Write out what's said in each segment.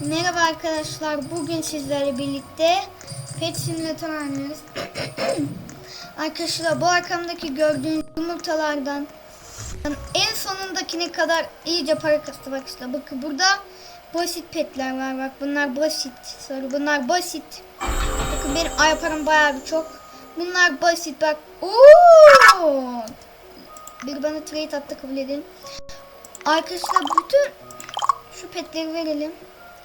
Merhaba arkadaşlar. Bugün sizlerle birlikte Pet Simulator oynuyoruz. arkadaşlar bu arkamdaki gördüğünüz yumurtalardan en sonundakine kadar iyice para kastı bak işte. Bakın burada basit petler var bak. Bunlar basit. Sonra bunlar basit. Bakın benim ay param bayağı bir çok. Bunlar basit bak. Oo! Bir bana trade attı kabul edin. Arkadaşlar bütün şu petleri verelim.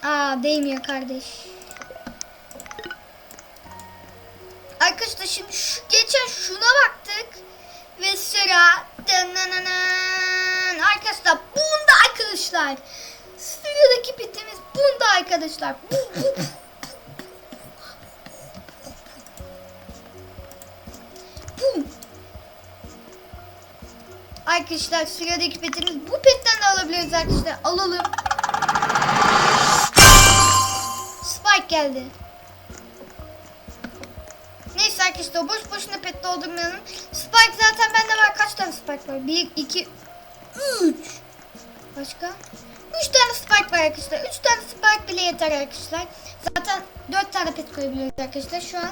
Aa değmiyor kardeş. Arkadaşlar şimdi şu geçen şuna baktık. Ve sıra Dınınının. Arkadaşlar bunda arkadaşlar. Sıradaki petimiz bunda arkadaşlar. Bu, bu. Bu. Arkadaşlar sıradaki petimiz bu petten de alabiliriz arkadaşlar. Alalım. Spike geldi. Neyse arkadaşlar boş boşuna pet doldurmayalım. Spike zaten bende var. Kaç tane Spike var? 1, 2, 3. Başka? 3 tane Spike var arkadaşlar. 3 tane Spike bile yeter arkadaşlar. Zaten 4 tane pet koyabiliyoruz arkadaşlar şu an.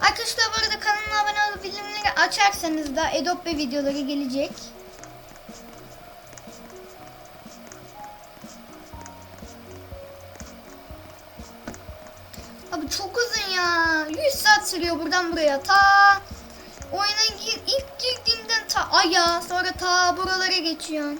Arkadaşlar bu arada kanalıma abone olup bildirimleri açarsanız da Adobe videoları gelecek. Abi çok uzun ya. 100 saat sürüyor buradan buraya. Ta oyuna gir, ilk girdiğimden ta aya sonra ta buralara geçiyor.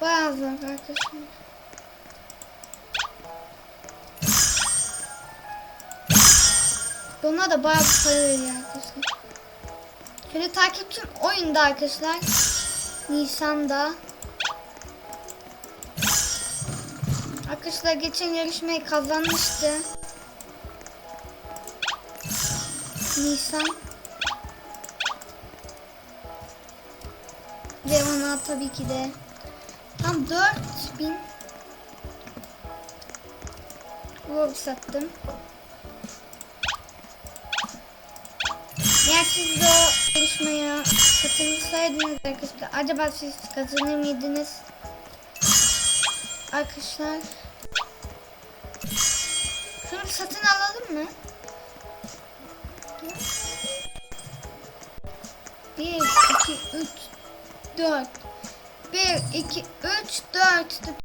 Bayağı zor arkadaşlar. Buna da bayağı bir para veriyor arkadaşlar. Şöyle takipçim oyunda arkadaşlar. Nisan'da. Arkadaşlar geçen yarışmayı kazanmıştı. Nisan. Ve ona tabii ki de tam 4000 Wolf sattım. Eğer siz de o katılsaydınız arkadaşlar acaba siz kazanır mıydınız? Arkadaşlar şunu satın alalım mı? Bir, iki, üç, dört. Bir, iki, üç, dört.